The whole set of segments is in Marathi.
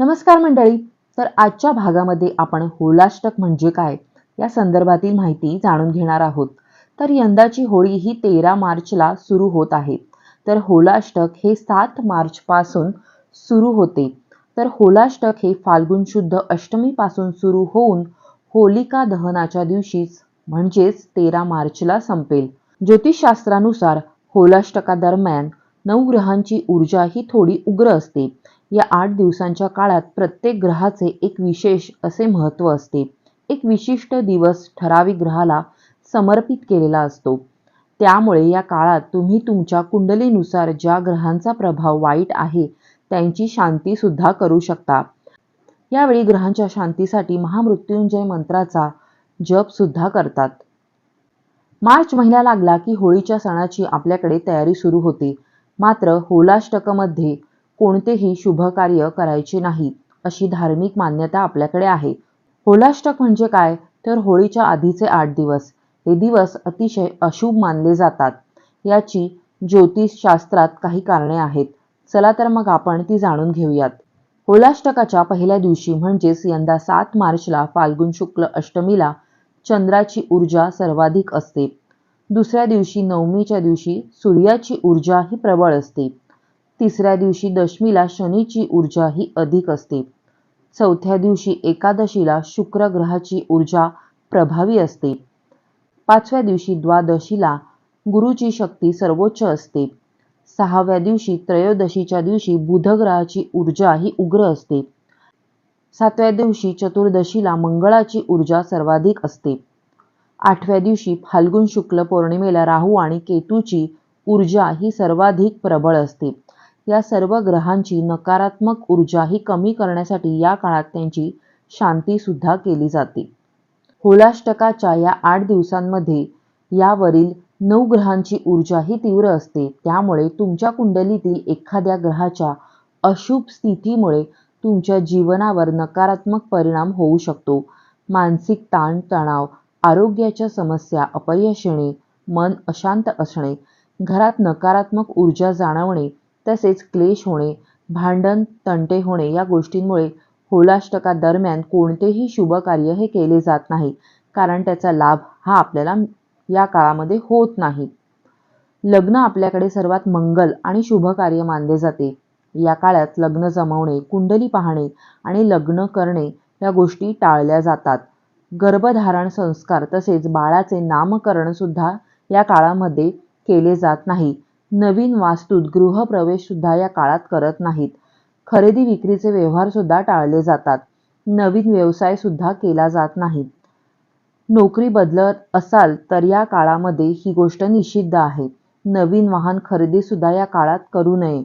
नमस्कार मंडळी. तर आजच्या भागामध्ये आपण होलाष्टक म्हणजे काय या संदर्भातील माहिती जाणून घेणार आहोत. तर यंदाची होळी ही तेरा मार्चला सुरू होत आहे. तर होलाष्टक हे सात मार्चपासून सुरू होते. तर होलाष्टक हे फाल्गुन शुद्ध अष्टमीपासून सुरू होऊन होलिका दहनाच्या दिवशीच म्हणजेच तेरा मार्चला संपेल. ज्योतिषशास्त्रानुसार होलाष्टकादरम्यान नऊ ग्रहांची ऊर्जा ही थोडी उग्र असते. या आठ दिवसांच्या काळात प्रत्येक ग्रहाचे एक विशेष असे महत्त्व असते. एक विशिष्ट दिवस ठराविक ग्रहाला समर्पित केलेला असतो. त्यामुळे या काळात तुम्ही तुमच्या कुंडलीनुसार ज्या ग्रहांचा प्रभाव वाईट आहे त्यांची शांती सुद्धा करू शकता. यावेळी ग्रहांच्या शांतीसाठी महामृत्युंजय मंत्राचा जप सुद्धा करतात. मार्च महिना लागला की होळीच्या सणाची आपल्याकडे तयारी सुरू होते. मात्र होलाष्टकमध्ये कोणतेही शुभ कार्य करायचे नाही अशी धार्मिक मान्यता आपल्याकडे आहे. होलाष्टक म्हणजे काय? तर होळीच्या आधीचे आठ दिवस. हे दिवस अतिशय अशुभ मानले जातात. याची ज्योतिषशास्त्रात काही कारणे आहेत. चला तर मग आपण ती जाणून घेऊयात. होलाष्टकाच्या पहिल्या दिवशी म्हणजेच यंदा सात मार्चला फाल्गुन शुक्ल अष्टमीला चंद्राची ऊर्जा सर्वाधिक असते. दुसऱ्या दिवशी नवमीच्या दिवशी सूर्याची ऊर्जा ही प्रबळ असते. तिसऱ्या दिवशी दशमीला शनीची ऊर्जा ही अधिक असते. चौथ्या दिवशी एकादशीला शुक्र ग्रहाची ऊर्जा प्रभावी असते. पाचव्या दिवशी द्वादशीला गुरुची शक्ती सर्वोच्च असते. सहाव्या दिवशी त्रयोदशीच्या दिवशी बुधग्रहाची ऊर्जा ही उग्र असते. सातव्या दिवशी चतुर्दशीला मंगळाची ऊर्जा सर्वाधिक असते. आठव्या दिवशी फाल्गुन शुक्ल पौर्णिमेला राहू आणि केतूची ऊर्जा ही सर्वाधिक प्रबळ असते. या सर्व ग्रहांची नकारात्मक ऊर्जा ही कमी करण्यासाठी या काळात त्यांची शांतीसुद्धा केली जाते. होलाष्टकाच्या या आठ दिवसांमध्ये यावरील नऊ ग्रहांची ऊर्जाही तीव्र असते. त्यामुळे तुमच्या कुंडलीतील एखाद्या ग्रहाच्या अशुभ स्थितीमुळे तुमच्या जीवनावर नकारात्मक परिणाम होऊ शकतो. मानसिक ताण तणाव आरोग्याच्या समस्या अपयश येणे मन अशांत असणे घरात नकारात्मक ऊर्जा जाणवणे तसेच क्लेश होणे भांडण तंटे होणे या गोष्टींमुळे होलाष्टकादरम्यान कोणतेही शुभ कार्य हे केले जात नाही. कारण त्याचा लाभ हा आपल्याला या काळामध्ये होत नाही. लग्न आपल्याकडे सर्वात मंगल आणि शुभ कार्य मानले जाते. या काळात लग्न जमवणे कुंडली पाहणे आणि लग्न करणे या गोष्टी टाळल्या जातात. गर्भधारण संस्कार तसेच बाळाचे नामकरण सुद्धा या काळामध्ये केले जात नाही. नवीन वास्तूत गृहप्रवेश सुद्धा या काळात करत नाहीत. खरेदी विक्रीचे व्यवहार सुद्धा टाळले जातात. नवीन व्यवसाय सुद्धा केला जात नाही. नोकरी बदलत असाल तर या काळामध्ये ही गोष्ट निषिद्ध आहे. नवीन वाहन खरेदी सुद्धा या काळात करू नये.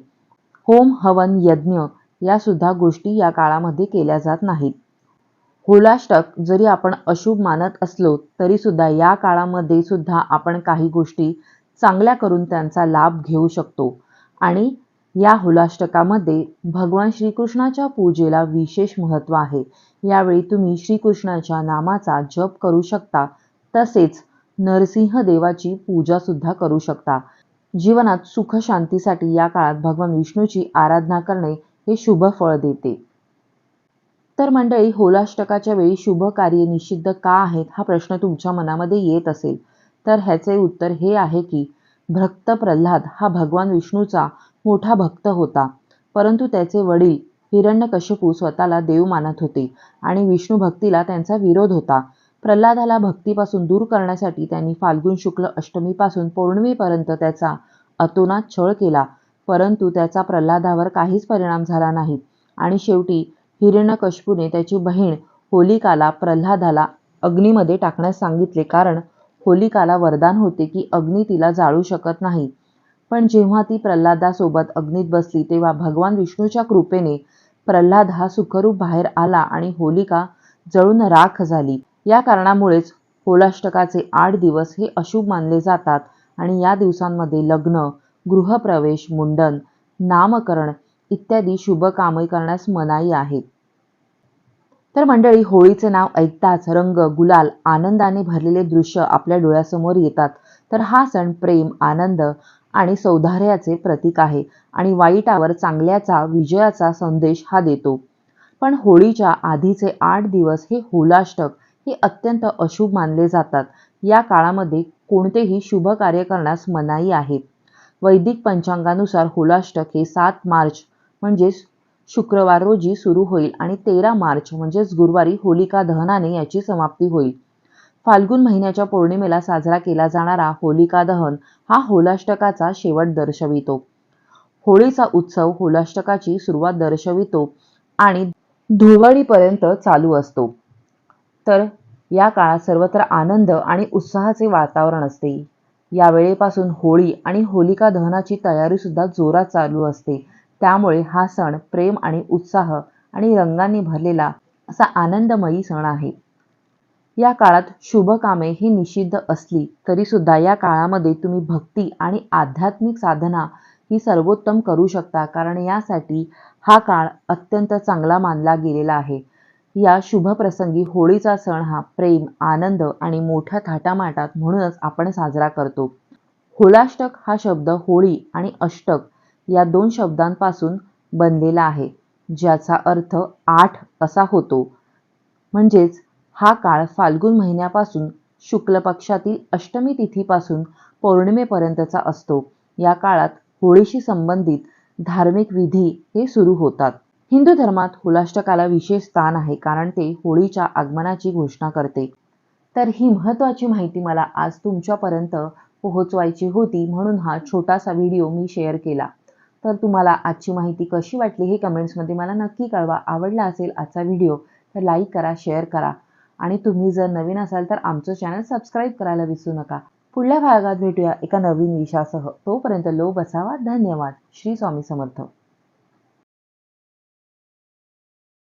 होम हवन यज्ञ या सुद्धा गोष्टी या काळामध्ये केल्या जात नाहीत. होलाष्टक जरी आपण अशुभ मानत असलो तरी सुद्धा या काळामध्ये सुद्धा आपण काही गोष्टी चांगल्या करून त्यांचा लाभ घेऊ शकतो. आणि या होलाष्टकामध्ये भगवान श्रीकृष्णाच्या पूजेला विशेष महत्त्व आहे. यावेळी तुम्ही श्रीकृष्णाच्या नामाचा जप करू शकता. तसेच नरसिंह देवाची पूजा सुद्धा करू शकता. जीवनात सुख शांतीसाठी या काळात भगवान विष्णूची आराधना करणे हे शुभ फळ देते. तर मंडळी होलाष्टकाच्या वेळी शुभ कार्य निषिद्ध का आहेत हा प्रश्न तुमच्या मनामध्ये येत असेल. तर ह्याचे उत्तर हे आहे की भक्त प्रल्हाद हा भगवान विष्णूचा मोठा भक्त होता. परंतु त्याचे वडील हिरण्यकश्यपू स्वतःला देव मानत होते आणि विष्णू भक्तीला त्यांचा विरोध होता. प्रल्हादाला भक्तीपासून दूर करण्यासाठी त्यांनी फाल्गुन शुक्ल अष्टमीपासून पौर्णिमेपर्यंत त्याचा अतोनात छळ केला. परंतु त्याचा प्रल्हादावर काहीच परिणाम झाला नाही आणि शेवटी हिरण्यकशपूने त्याची बहीण होलिकाला प्रल्हादाला अग्नीमध्ये टाकण्यास सांगितले कारण होलिकाला वरदान होते की अग्नी तिला जाळू शकत नाही. पण जेव्हा ती प्रल्हादासोबत अग्नीत बसली तेव्हा भगवान विष्णूच्या कृपेने प्रल्हाद हा सुखरूप बाहेर आला आणि होलिका जळून राख झाली. या कारणामुळेच होलाष्टकाचे आठ दिवस हे अशुभ मानले जातात आणि या दिवसांमध्ये लग्न गृहप्रवेश मुंडन नामकरण इत्यादी शुभ कामे करण्यास मनाई आहे. तर मंडळी होळीचे नाव ऐकताच रंग गुलाल आनंदाने भरलेले दृश्य आपल्या डोळ्यासमोर येतात. तर हा सण प्रेम आनंद आणि सौंदर्याचे प्रतीक आहे आणि वाईटावर चांगल्याचा विजयाचा संदेश हा देतो. पण होळीच्या आधीचे आठ दिवस हे होलाष्टक हे अत्यंत अशुभ मानले जातात. या काळामध्ये कोणतेही शुभ कार्य करण्यास मनाई आहे. वैदिक पंचांगानुसार होलाष्टक हे सात मार्च म्हणजेच शुक्रवार रोजी सुरू होईल आणि तेरा मार्च म्हणजेच गुरुवारी होलिका दहनाने याची समाप्ती होईल. फाल्गुन महिन्याच्या पौर्णिमेला साजरा केला जाणारा होलिका दहन हा होलाष्टकाचा शेवट दर्शवितो. होळीचा उत्सव होलाष्टकाची सुरुवात दर्शवितो आणि धुळवडीपर्यंत चालू असतो. तर या काळात सर्वत्र आनंद आणि उत्साहाचे वातावरण असते. यावेळेपासून होळी आणि होलिका दहनाची तयारी सुद्धा जोरात चालू असते. त्यामुळे हा सण प्रेम आणि उत्साह आणि रंगांनी भरलेला असा आनंदमयी सण आहे. या काळात शुभ कामे ही निषिद्ध असली तरीसुद्धा या काळामध्ये तुम्ही भक्ती आणि आध्यात्मिक साधना ही सर्वोत्तम करू शकता कारण यासाठी हा काळ अत्यंत चांगला मानला गेलेला आहे. या शुभ प्रसंगी होळीचा सण हा प्रेम आनंद आणि मोठ्या थाटामाटात म्हणूनच आपण साजरा करतो. होलाष्टक हा शब्द होळी आणि अष्टक या दोन शब्दांपासून बनलेला आहे ज्याचा अर्थ आठ असा होतो. म्हणजेच हा काळ फाल्गुन महिन्यापासून शुक्ल पक्षातील अष्टमी तिथीपासून पौर्णिमेपर्यंतचा असतो. या काळात होळीशी संबंधित धार्मिक विधी हे सुरू होतात. हिंदू धर्मात होलाष्टकाला विशेष स्थान आहे कारण ते होळीच्या आगमनाची घोषणा करते. तर ही महत्त्वाची माहिती मला आज तुमच्यापर्यंत पोहोचवायची होती म्हणून हा छोटासा व्हिडिओ मी शेअर केला. तर तुम्हाला आजची माहिती कशी वाटली हे कमेंट्समध्ये मला नक्की कळवा. आवडला असेल आजचा व्हिडिओ तर लाईक करा शेअर करा. आणि तुम्ही जर नवीन असाल तर आमचं चॅनल सबस्क्राईब करायला विसरू नका. पुढल्या भागात भेटूया एका नवीन विषयासह. तोपर्यंत लो बसावा. धन्यवाद. श्री स्वामी समर्थ.